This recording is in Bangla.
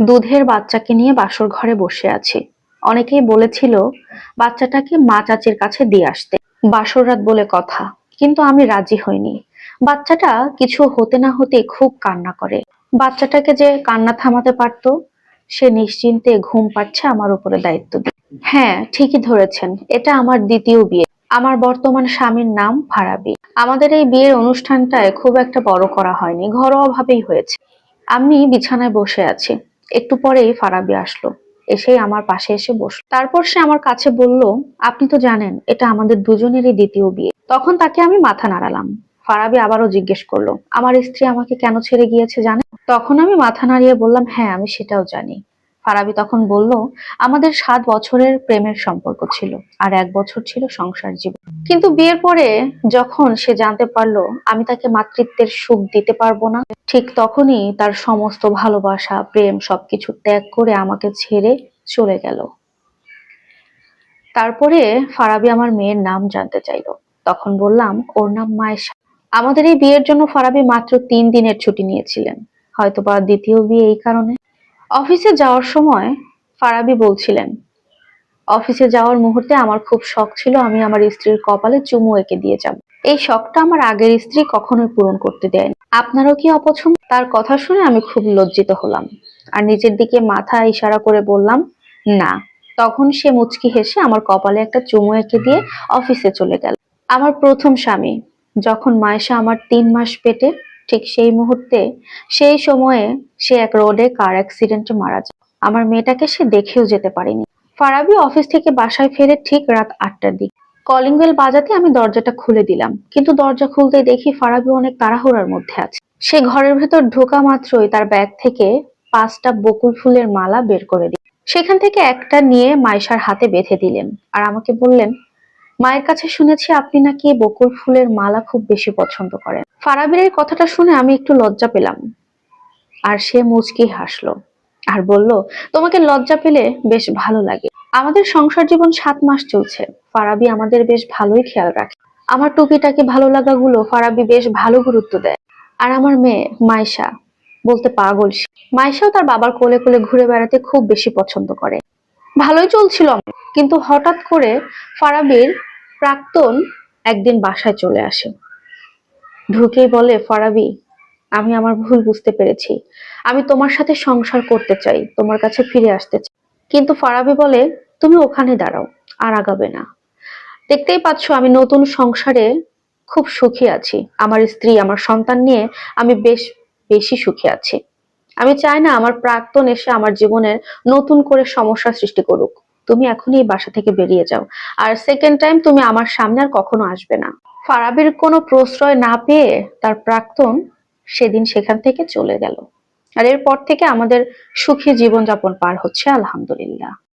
দুধের বাচ্চাকে নিয়ে বাসর ঘরে বসে আছি। অনেকেই বলেছিল, বাচ্চাটাকে মা চাচির কাছে দিয়ে আসতে। বাসর রাত বলে কথা, কিন্তু আমি রাজি হইনি। বাচ্চাটা কিছু হতে না হতে খুব কান্না করে। বাচ্চাটাকে যে কান্না থামাতে পারতো, সে নিশ্চিন্তে ঘুম পাচ্ছে আমার উপরে দায়িত্ব দিয়ে। হ্যাঁ ঠিকই ধরেছেন, এটা আমার দ্বিতীয় বিয়ে। আমার বর্তমান স্বামীর নাম ফারাবি। আমাদের এই বিয়ের অনুষ্ঠানটায় খুব একটা বড় করা হয়নি ঘরোয়া ভাবেই হয়েছে। আমি বিছানায় বসে আছি। একটু পরেই ফারাবি আসলো। এসেই আমার পাশে এসে বসল। তারপর সে আমার কাছে বলল, আপনি তো জানেন, এটা আমাদের দুজনেরই দ্বিতীয় বিয়ে। তখন তাকে আমি মাথা নাড়ালাম। ফারাবি আবারও জিজ্ঞেস করল, আমার স্ত্রী আমাকে কেন ছেড়ে গিয়েছে জানেন? তখন আমি মাথা নাড়িয়ে বললাম হ্যাঁ আমি সেটাও জানি। ফারাবি তখন বলল, আমাদের সাত বছরের প্রেমের সম্পর্ক ছিল আর এক বছর ছিল সংসার জীবন। কিন্তু বিয়ের পরে যখন সে জানতে পারল, আমি তাকে মাতৃত্বের সুখ দিতে পারব না, ঠিক তখনই তার সমস্ত ভালোবাসা, প্রেম সবকিছু ত্যাগ করে আমাকে ছেড়ে চলে গেল। তারপরে ফারাবি আমার মেয়ের নাম জানতে চাইলো। তখন বললাম, ওর নাম মায়েশা। আমাদের এই বিয়ের জন্য ফারাবি মাত্র তিন দিনের ছুটি নিয়েছিলেন। হয়তো বা দ্বিতীয় বিয়ে এই কারণে। অফিসে যাওয়ার সময় ফারাবি বলছিলেন, অফিসে যাওয়ার মুহূর্তে আমার খুব শখ ছিল, আমি আমার স্ত্রীর কপালে চুমু এঁকে দিয়ে যাব। এই শখটা আমার আগের স্ত্রী কখনোই পূরণ করতে দেয়নি। আপনারও কি অপছন্দ? তার কথা শুনে আমি খুব লজ্জিত হলাম। আর নিজের দিকে মাথা ইশারা করে বললাম, না। তখন সে মুচকি হেসে আমার কপালে একটা চুমু এঁকে দিয়ে অফিসে চলে গেল। আমার প্রথম স্বামী, যখন মায়েশা আমার তিন মাস পেটে ঠিক সেই মুহূর্তে, সেই সময়ে সে এক রোডে কার অ্যাক্সিডেন্টে মারা যায়। আমার মেয়েটাকে সে দেখেও যেতে পারেনি। ফারাবি অফিস থেকে বাসায় ফেরে ঠিক রাত আটটার দিক। কলিং বেল বাজাতে আমি দরজাটা খুলে দিলাম, কিন্তু দরজা খুলতে দেখি ফারাবি অনেক তাড়াহুড়ার মধ্যে আছে। সে ঘরের ভেতর ঢোকা মাত্রই তার ব্যাগ থেকে পাঁচটা বকুল ফুলের মালা বের করে দিল। সেখান থেকে একটা নিয়ে মাইশার হাতে বেঁধে দিলেন আর আমাকে বললেন, মায়ের কাছে শুনেছি আপনি নাকি বকুল ফুলের মালা খুব বেশি পছন্দ করেন। ফারাবির এই কথাটা শুনে আমি একটু লজ্জা পেলাম। আর সে মুচকি হাসলো আর বলল, তোমাকে লজ্জা পেলে বেশ ভালো লাগে। আমাদের সংসার জীবন সাত মাস চলছে। ফারাবি আমাদের বেশ ভালোই খেয়াল রাখে। আমার টুকিটাকি ভালো লাগাগুলো ফারাবি বেশ ভালো গুরুত্ব দেয়। আর আমার মেয়ে মাইশা বলতে পাগল সে। মাইশাও তার বাবার কোলে কোলে ঘুরে বেড়াতে খুব বেশি পছন্দ করে। ভালোই চলছিল কিন্তু হঠাৎ করে ফারাবির প্রাক্তন একদিন বাসায় চলে আসে। ঢুকেই বলে, ফারাবি, আমি আমার ভুল বুঝতে পেরেছি। আমি তোমার সাথে সংসার করতে চাই, তোমার কাছে ফিরে আসতে চাই। কিন্তু ফারাবি বলে, তুমি ওখানে দাঁড়াও, আর আগাবে না। দেখতেই পাচ্ছ আমি নতুন সংসারে খুব সুখী আছি। আমার স্ত্রী, আমার সন্তান নিয়ে আমি বেশ বেশি সুখী আছি। আমি চাই না আমার প্রাক্তন এসে আমার জীবনের নতুন করে সমস্যা সৃষ্টি করুক। তুমি এখনই বাসা থেকে বেরিয়ে যাও। আর সেকেন্ড টাইম তুমি আমার সামনে আর কখনো আসবে না। ফারাবির কোনো প্রশ্রয় না পেয়ে তার প্রাক্তন সেদিন সেখান থেকে চলে গেল। আর এরপর থেকে আমাদের সুখী জীবনযাপন পার হচ্ছে, আলহামদুলিল্লাহ।